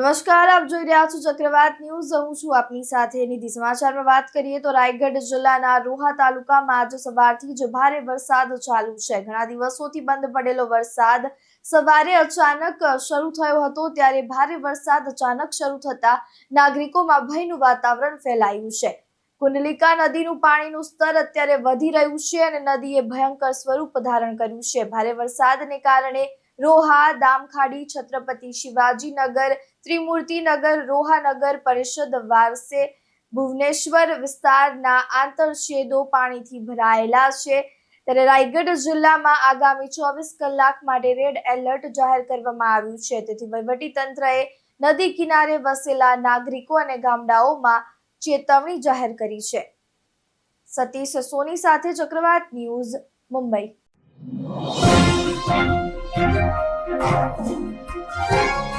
નમસ્કાર, આપ જોઈ રહ્યા છો ચક્રવાત ન્યૂઝ. હું છું આપની સાથે નિધિ. સમાચારમાં વાત કરીએ તો રાયગઢ જિલ્લાના રોહા તાલુકામાં આજે સવારથી જ ભારે વરસાદ ચાલુ છે. ઘણા દિવસોથી બંધ પડેલો વરસાદ સવારે અચાનક શરૂ થયો હતો, ત્યારે ભારે વરસાદ અચાનક શરૂ થતા નાગરિકોમાં ભયનું વાતાવરણ ફેલાયું છે. કુંડલિકા નદીનું પાણીનું સ્તર અત્યારે વધી રહ્યું છે અને નદીએ ભયંકર સ્વરૂપ ધારણ કર્યું છે. ભારે વરસાદને કારણે રોહા, દામખાડી, છત્રપતિ શિવાજીનગર, ત્રિમૂર્તિનગર, રોહાનગર પરિષદ વારસે, ભુવનેશ્વર વિસ્તારના આંતરછેદો પાણીથી ભરાયેલા છે. ત્યારે રાયગઢ જિલ્લામાં આગામી ચોવીસ કલાક માટે રેડ એલર્ટ જાહેર કરવામાં આવ્યું છે. તેથી વહીવટી તંત્રએ નદી કિનારે વસેલા નાગરિકો અને ગામડાઓમાં ચેતવણી જાહેર કરી છે. સતીશ સોની સાથે ચક્રવાત ન્યૂઝ મુંબઈ. Thank you.